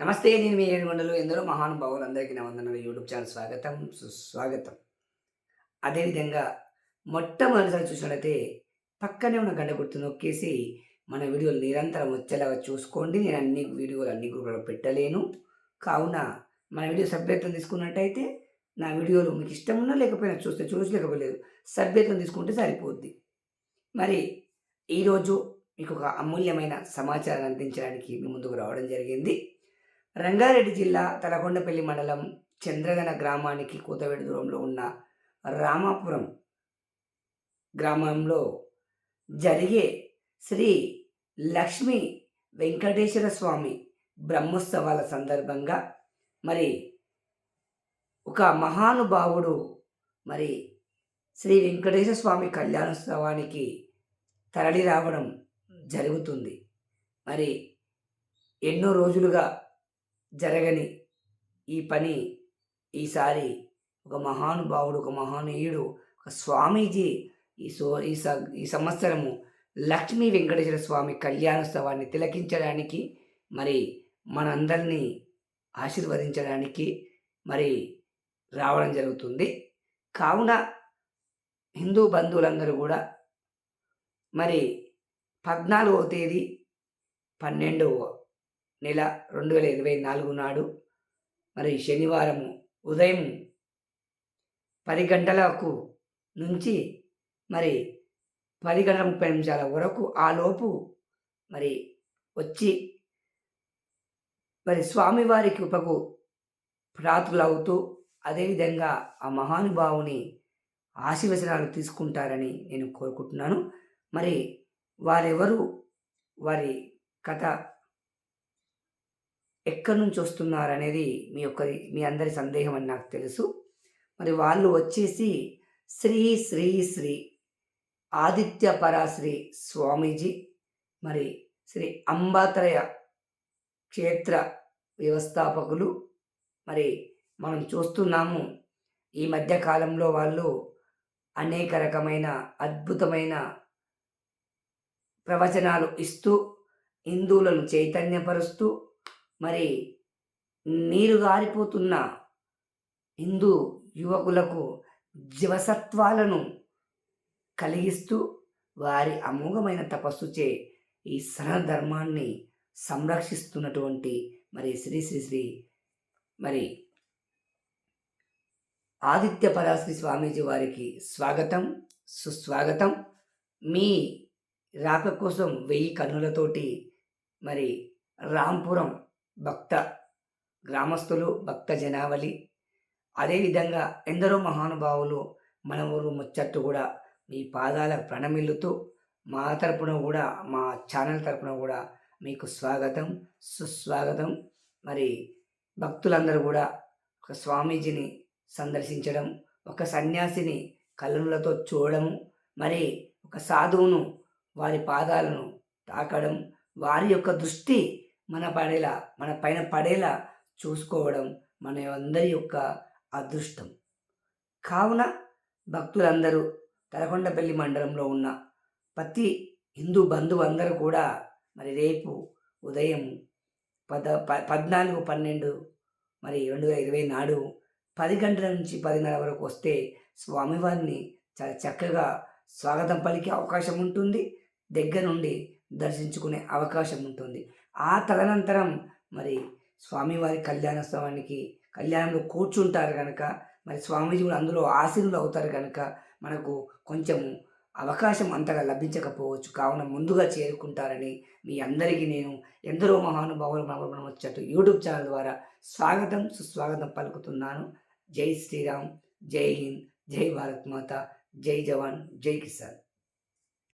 నమస్తే నేను మీ ఏడుగొండలు ఎందరో మహానుభావులు అందరికీ నా యూట్యూబ్ ఛానల్ స్వాగతం. సుస్వాగతం. అదేవిధంగా మొట్టమొదటిసారి చూసినట్లయితే పక్కనే ఉన్న గంట గుర్తు నొక్కేసి మన వీడియోలు నిరంతరం వచ్చేలాగా చూసుకోండి. నేను అన్ని వీడియోలు అన్ని గ్రూపులలో పెట్టలేను. కావున మన వీడియో సభ్యత్వం తీసుకున్నట్టయితే నా వీడియోలు మీకు ఇష్టం ఉన్నా లేకపోయినా చూస్తే చూసలేకపోలేదు సభ్యత్వం తీసుకుంటే సరిపోద్ది. మరి ఈరోజు మీకు ఒక అమూల్యమైన సమాచారం అందించడానికి మీ ముందుకు రావడం జరిగింది. రంగారెడ్డి జిల్లా తలకొండపల్లి మండలం చంద్రగన గ్రామానికి కూతవేడి దూరంలో ఉన్న రామాపురం గ్రామంలో జరిగే శ్రీ లక్ష్మీ వెంకటేశ్వర స్వామి బ్రహ్మోత్సవాల సందర్భంగా మరి ఒక మహానుభావుడు మరి శ్రీ వెంకటేశ్వర స్వామి కళ్యాణోత్సవానికి తరలి రావడం జరుగుతుంది. మరి ఎన్నో రోజులుగా జరగని ఈ పని ఈసారి ఒక మహానుభావుడు ఒక మహానీయుడు ఒక స్వామీజీ ఈ సో ఈ స ఈ సంవత్సరము లక్ష్మీ వెంకటేశ్వర స్వామి కళ్యాణోత్సవాన్ని తిలకించడానికి మరి మనందరినీ ఆశీర్వదించడానికి మరి రావడం జరుగుతుంది. కావున హిందూ బంధువులందరూ కూడా మరి పద్నాలుగవ తేదీ పన్నెండవ నెల రెండు వేల ఇరవై నాలుగు నాడు మరి శనివారం ఉదయం పది గంటలకు నుంచి మరి పది గంటల ముప్పై నిమిషాల వరకు ఆ లోపు మరి వచ్చి మరి స్వామివారి కృపకు ప్రాతులవుతూ అదేవిధంగా ఆ మహానుభావుని ఆశీర్వచనాలు తీసుకుంటారని నేను కోరుకుంటున్నాను. మరి వారెవరు వారి కథ ఎక్కడి నుంచి వస్తున్నారు అనేది మీ యొక్క మీ అందరి సందేహం అని నాకు తెలుసు. మరి వాళ్ళు వచ్చేసి శ్రీ శ్రీ శ్రీ ఆదిత్య పరాశ్రీ స్వామీజీ మరి శ్రీ అంబాత్రయ క్షేత్ర వ్యవస్థాపకులు. మరి మనం చూస్తున్నాము ఈ మధ్య కాలంలో వాళ్ళు అనేక రకమైన అద్భుతమైన ప్రవచనాలు ఇస్తూ హిందువులను చైతన్యపరుస్తూ మరి నీరు గారిపోతున్న హిందూ యువకులకు జీవసత్వాలను కలిగిస్తూ వారి అమోఘమైన తపస్సుచే ఈ సన ధర్మాన్ని సంరక్షిస్తున్నటువంటి మరి శ్రీ శ్రీ శ్రీ మరి ఆదిత్య పరాశ్రీ స్వామీజీ వారికి స్వాగతం సుస్వాగతం. మీ రాక కోసం వెయ్యి కన్నులతోటి మరి రాంపురం భక్త గ్రామస్తులు భక్త జనావళి. అదేవిధంగా ఎందరో మహానుభావులు మన ఊరు ముచ్చట్టు కూడా మీ పాదాల ప్రణమిల్లుతూ మా తరపున కూడా మా ఛానల్ తరపున కూడా మీకు స్వాగతం సుస్వాగతం. మరి భక్తులందరూ కూడా ఒక స్వామీజీని సందర్శించడం ఒక సన్యాసిని కళ్ళనులతో చూడడం మరి ఒక సాధువును వారి పాదాలను తాకడం వారి యొక్క దృష్టి మన పడేలా మన పైన పడేలా చూసుకోవడం మన అందరి యొక్క అదృష్టం. కావున భక్తులందరూ తలకొండపల్లి మండలంలో ఉన్న ప్రతి హిందూ బంధువు అందరూ కూడా మరి రేపు ఉదయం పద పద్నాలుగు పన్నెండు మరి రెండు వేల ఇరవై నాడు పది గంటల నుంచి పదిన్నర వరకు వస్తే స్వామివారిని చాలా చక్కగా స్వాగతం పలికే అవకాశం ఉంటుంది. దగ్గర నుండి దర్శించుకునే అవకాశం ఉంటుంది. ఆ తదనంతరం మరి స్వామివారి కళ్యాణోత్సవానికి కళ్యాణంలో కూర్చుంటారు కనుక మరి స్వామీజీ కూడా అందులో ఆశీనులు అవుతారు కనుక మనకు కొంచెం అవకాశం అంతగా లభించకపోవచ్చు. కావున ముందుగా చేరుకుంటారని మీ అందరికీ నేను ఎందరో మహానుభావులు మనం వచ్చేట్టు యూట్యూబ్ ఛానల్ ద్వారా స్వాగతం సుస్వాగతం పలుకుతున్నాను. జై శ్రీరామ్ జై హింద్ జై భారత్ మాత జై జవాన్ జై కిసాన్.